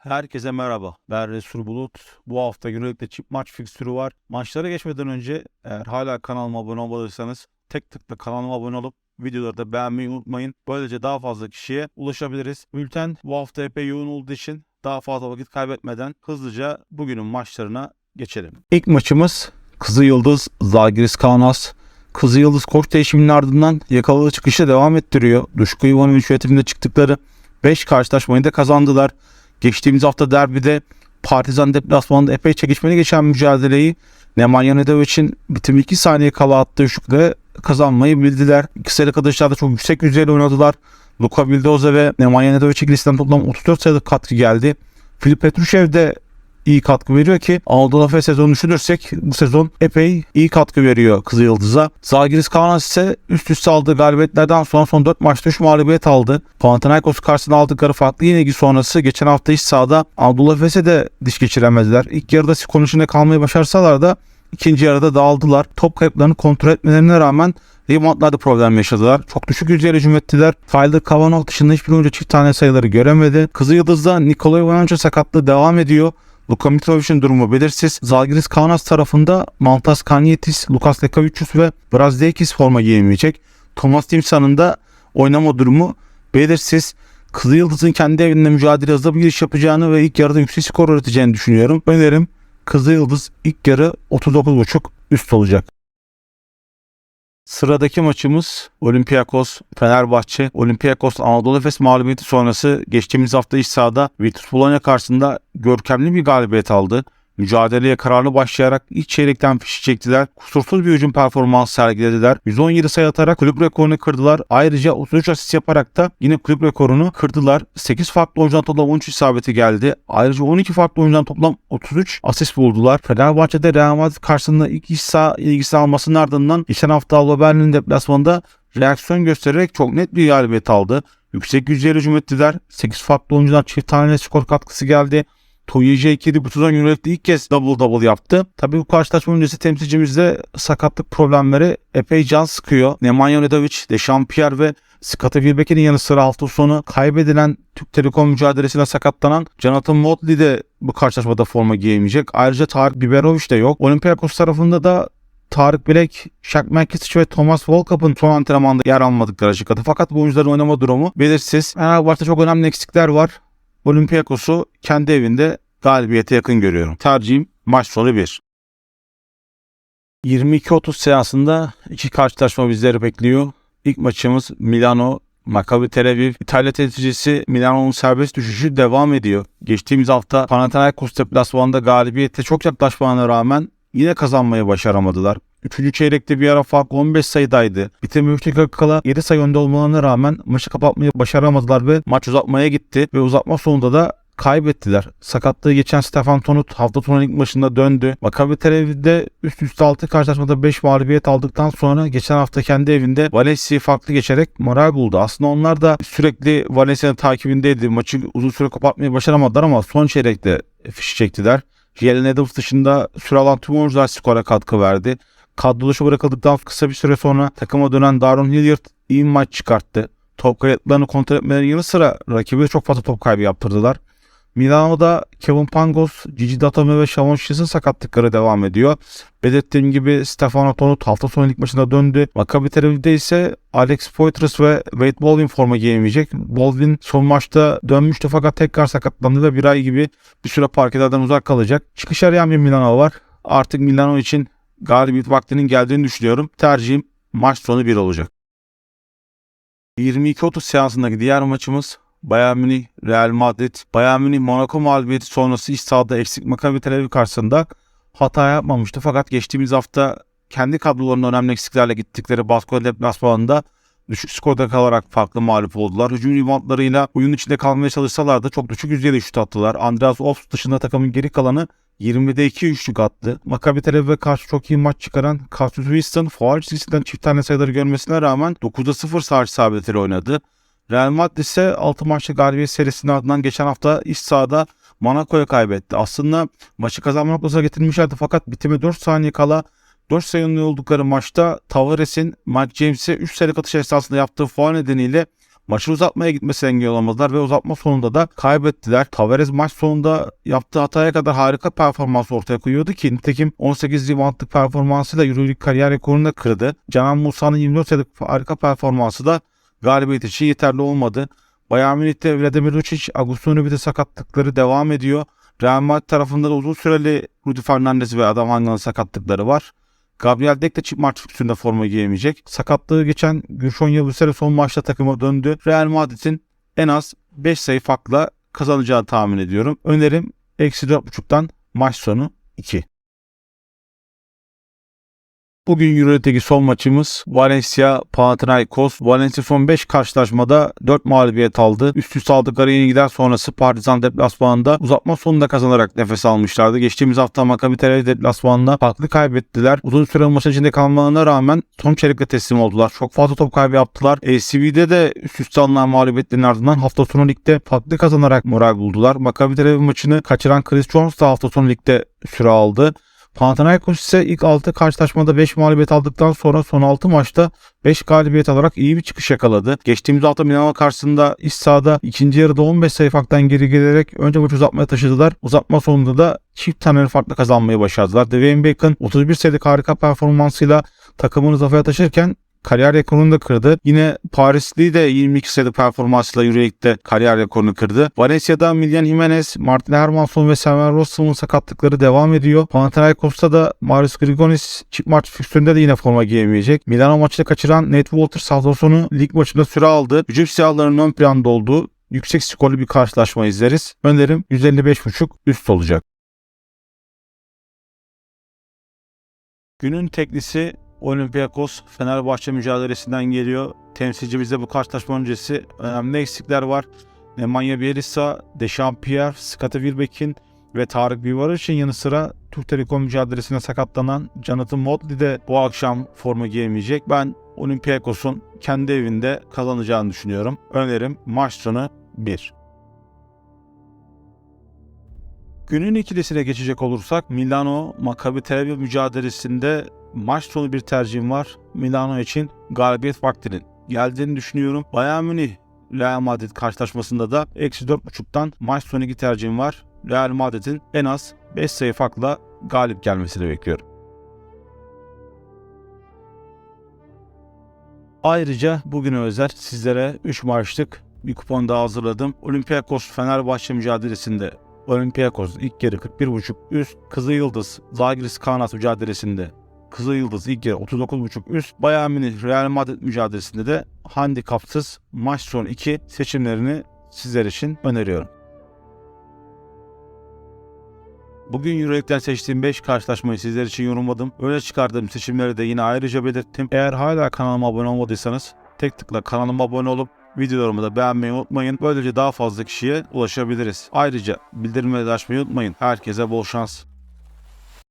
Herkese merhaba. Ben Resul Bulut. Bu hafta Euroleague'de çift maç fikstürü var. Maçlara geçmeden önce eğer hala kanalıma abone olmadıysanız tek tıkla kanalıma abone olup videoları da beğenmeyi unutmayın. Böylece daha fazla kişiye ulaşabiliriz. Bülten bu hafta epey yoğun olduğu için daha fazla vakit kaybetmeden hızlıca bugünün maçlarına geçelim. İlk maçımız Kızı Yıldız Zalgiris Kaunas. Kızı Yıldız koç değişiminin ardından yakaladığı çıkışa devam ettiriyor. Duşko Ivanovic yönetiminde çıktıkları 5 karşılaşmayı da kazandılar. Geçtiğimiz hafta derbide Partizan deplasmanında epey çekişmeli geçen mücadeleyi Nemanja Nedovic'in bitim 2 saniye kala attığı şutla kazanmayı bildiler. İkisi arkadaşlar da çok yüksek yüzeyde oynadılar. Luka Vildoza ve Nemanja Nedovic ikilisinden toplam 34 sayılık katkı geldi. Filip Petrushev de iyi katkı veriyor ki Anadolu Efes sezonu düşünürsek bu sezon epey iyi katkı veriyor Kızıl Yıldız'a. Zalgiris Kaunas ise üst üste aldığı galibiyetlerden sonra son 4 maçta 3 mağlubiyet aldı. Panathinaikos karşısında aldıkları farklı yenilgi sonrası geçen hafta iç sahada Anadolu Efes'e de diş geçiremediler. İlk yarıda skor içinde kalmayı başarsalar da ikinci yarıda dağıldılar. Top kayıplarını kontrol etmelerine rağmen reboundlarda problem yaşadılar. Çok düşük yüzdeyle hücum ettiler. Tyler Kavanagh dışında hiçbir oyuncu çift tane sayıları göremedi. Kızıl Yıldız'da Nikola Ivanovic sakatlığı devam ediyor. Luka Mitrovic'in durumu belirsiz. Zalgiris Kaunas tarafında Mantas Kanyetis, Lukas Lekavicius ve Brazdeikis forma giyemeyecek. Thomas Timsa'nın da oynama durumu belirsiz. Kızıl Yıldız'ın kendi evinde mücadele hızlı bir giriş yapacağını ve ilk yarıda yüksek skor üreteceğini düşünüyorum. Önerim Kızıl Yıldız ilk yarı 39.5 üst olacak. Sıradaki maçımız Olympiakos Fenerbahçe. Olympiakos Anadolu Efes mağlubiyeti sonrası geçtiğimiz hafta iç sahada Virtus Bologna karşısında görkemli bir galibiyet aldı. Mücadeleye kararlı başlayarak ilk çeyrekten fişi çektiler. Kusursuz bir hücum performansı sergilediler. 117 sayı atarak kulüp rekorunu kırdılar. Ayrıca 33 asist yaparak da yine kulüp rekorunu kırdılar. 8 farklı oyuncudan toplam 13 isabeti geldi. Ayrıca 12 farklı oyuncudan toplam 33 asist buldular. Fenerbahçe'de Real Madrid karşısında ilk iç saha ilgisi almasının ardından geçen hafta Alba Berlin deplasmanında reaksiyon göstererek çok net bir galibiyet aldı. Yüksek yüzdeyle hücum ettiler. 8 farklı oyuncudan çift tane skor katkısı geldi. Toyiji Ekiri bu sezon Euroleague'de ilk kez double double yaptı. Tabii bu karşılaşma öncesi temsilcimizde sakatlık problemleri epey can sıkıyor. Nemanja Nedovic, Dechampierre ve Scottie Wilbeck'in yanı sıra hafta sonu kaybedilen Türk Telekom mücadelesine sakatlanan Jonathan Motley de bu karşılaşmada forma giyemeyecek. Ayrıca Tarık Biberovic de yok. Olympiakos tarafında da Tarık Bilek, Shaq Mankiewicz ve Thomas Volkap'ın son antrenmanda yer almadıkları açıkladı. Fakat bu oyuncuların oynama durumu belirsiz. Fenerbahçe'de çok önemli eksikler var. Olympiakos'u kendi evinde galibiyete yakın görüyorum. Tercihim maç sonu 1. 22-30 seansında iki karşılaşma bizleri bekliyor. İlk maçımız Milano Maccabi Tel Aviv İtalya temsilcisi Milano'nun serbest düşüşü devam ediyor. Geçtiğimiz hafta Panathinaikos deplasmanında galibiyete çok yaklaşmana rağmen yine kazanmayı başaramadılar. Üçüncü çeyrekte bir ara fark 15 sayıdaydı. Bitirme 3 dakika kala 7 sayı önde olmalarına rağmen maçı kapatmayı başaramadılar ve maç uzatmaya gitti ve uzatma sonunda da kaybettiler. Sakatlığı geçen Stefan Tonut hafta sonu ilk maçında döndü. Maccabi Tel Aviv'de üst üste 6 karşılaşmada 5 mağlubiyet aldıktan sonra geçen hafta kendi evinde Valencia'yı farklı geçerek moral buldu. Aslında onlar da sürekli Valencia'nın takibindeydi. Maçı uzun süre kapatmayı başaramadılar ama son çeyrekte fişi çektiler. Jalen Adams dışında süre alan tüm oyuncular skora katkı verdi. Kadro bırakıldıktan kısa bir süre sonra takıma dönen Darren Hilliard iyi maç çıkarttı. Top kayıtlarını kontrol etmeleri yanı sıra rakibe çok fazla top kaybı yaptırdılar. Milano'da Kevin Pangos, Gigi Datome ve Shavon Shields'in sakatlıkları devam ediyor. Belirttiğim gibi Stefano Tonut hafta sonu ilk maçında döndü. Maccabi Tel ise Alex Poitras ve Wade Baldwin forma giyemeyecek. Baldwin son maçta dönmüştü fakat tekrar sakatlandı ve bir ay gibi bir süre parkelerden uzak kalacak. Çıkış arayan bir Milano var. Artık Milano için galibiyet vaktinin geldiğini düşünüyorum. Tercihim maç sonu 1 olacak. 22-30 seansındaki diğer maçımız Bayern Münih, Real Madrid, Bayern Münih Monaco mağlubiyeti sonrası iç sahada eksik Maccabi Tel Aviv karşısında hata yapmamıştı. Fakat geçtiğimiz hafta kendi kadrolarında önemli eksiklerle gittikleri Baskonya deplasmanında düşük skorda kalarak farklı mağlup oldular. Hücum reboundlarıyla oyun içinde kalmaya çalışsalar da çok düşük yüzdeyle şut attılar. Andreas Oft dışında takımın geri kalanı 20'de 2 üçlük attı. Maccabi Tel Aviv'e karşı çok iyi maç çıkaran Cassius Winston faul çizgisinden çift tane sayıları görmesine rağmen 9'da 0 sağ isabetiyle oynadı. Real Madrid ise 6 maçlı galibiyet serisinin ardından geçen hafta iç sahada Monaco'ya kaybetti. Aslında maçı kazanma noktasına getirmişlerdi fakat bitime 4 saniye kala 4 sayı önde oldukları maçta Tavares'in Mike James'e 3 sayılık atış esnasında yaptığı faul nedeniyle Maçın uzatmaya gitmesi engel olamadılar ve uzatma sonunda da kaybettiler. Tavares maç sonunda yaptığı hataya kadar harika performans ortaya koyuyordu ki nitekim 18 reboundlık performansıyla Euroleague kariyer rekorunu da kırdı. Canan Musa'nın 24 sayılık harika performansı da galibiyet için yeterli olmadı. Bayern Münih'te Vladimir Lucic, Agustin Rübit'e sakatlıkları devam ediyor. Real Madrid tarafında da uzun süreli Rudy Fernandez ve Adam Hangal'ın sakatlıkları var. Gabriel Deck de çift maç fikstüründe forma giyemeyecek. Sakatlığı geçen Gürşon Yabusele son maçta takıma döndü. Real Madrid'in en az 5 sayı farkla kazanacağını tahmin ediyorum. Önerim eksi 4.5'tan maç sonu 2. Bugün Euroleague'deki son maçımız Valencia Panathinaikos. Valencia son 5 karşılaşmada 4 mağlubiyet aldı. Üst üste aldıkları yenilgiler sonrası Partizan deplasmanında uzatma sonunda kazanarak nefes almışlardı. Geçtiğimiz hafta Maccabi Tel Aviv deplasmanında farklı kaybettiler. Uzun süre maçın içinde kalmalarına rağmen son çeyrekte teslim oldular. Çok fazla top kaybı yaptılar. ACB'de de üst üste alınan mağlubiyetlerin ardından hafta sonu ligde farklı kazanarak moral buldular. Maccabi Tel Aviv maçını kaçıran Chris Jones da hafta sonu ligde süre aldı. Panathinaikos ise ilk 6 karşılaşmada 5 mağlubiyet aldıktan sonra son 6 maçta 5 galibiyet alarak iyi bir çıkış yakaladı. Geçtiğimiz hafta Milano karşısında iç sahada ikinci yarıda 15 sayı farktan geri gelerek önce maçı uzatmaya taşıdılar. Uzatma sonunda da çift taneli farkla kazanmayı başardılar. Dwayne Bacon 31 sayılık harika performansıyla takımını zafere taşırken kariyer rekorunu da kırdı. Yine Parisli de 22 sayılı performansıyla Euroleague'de kariyer rekorunu kırdı. Valencia'da Milyan Jimenez, Martin Hermanson ve Samuel Rossum'un sakatlıkları devam ediyor. Panathinaikos'ta da Marius Grigonis çift maç fikstüründe de yine forma giyemeyecek. Milano maçını kaçıran Nate Walters hafta sonu lig maçında süre aldı. Hücum siyahlarının ön planda olduğu yüksek skorlu bir karşılaşma izleriz. Önerim 155.5 üst olacak. Günün teklisi Olympiakos Fenerbahçe mücadelesinden geliyor. Temsilcimizde bu karşılaşma öncesi önemli eksikler var. Nemanja Bielitsa, Dechampierre, Scottie Wilbeck'in ve Tarık Bivaric'in yanı sıra Türk Telekom mücadelesine sakatlanan Jonathan Motley de bu akşam forma giyemeyecek. Ben Olympiakos'un kendi evinde kazanacağını düşünüyorum. Önerim maç sonu 1. Günün ikilisine geçecek olursak Milano Maccabi Tel Aviv mücadelesinde maç sonu bir tercihim var. Milano için galibiyet vaktinin geldiğini düşünüyorum. Bayern Münih Real Madrid karşılaşmasında da eksi 4.5'tan maç sonu 2 tercihim var. Real Madrid'in en az 5 sayı farkla galip gelmesini bekliyorum. Ayrıca bugüne özel sizlere 3 maçlık bir kupon daha hazırladım. Olympiakos Fenerbahçe mücadelesinde Olympiakos ilk yarı 41.5 üst, Kızıl Yıldız Zagris Kanat mücadelesinde Kızıl Yıldız ilk yarı 39.5 üst, Bayern Münih Real Madrid mücadelesinde de handikapsız maç son 2 seçimlerini sizler için öneriyorum. Bugün Euroleague'den seçtiğim 5 karşılaşmayı sizler için yorumladım. Öyle çıkardığım seçimleri de yine ayrıca belirttim. Eğer hala kanalıma abone olmadıysanız tek tıkla kanalıma abone olup videolarımı da beğenmeyi unutmayın. Böylece daha fazla kişiye ulaşabiliriz. Ayrıca bildirimleri açmayı unutmayın. Herkese bol şans.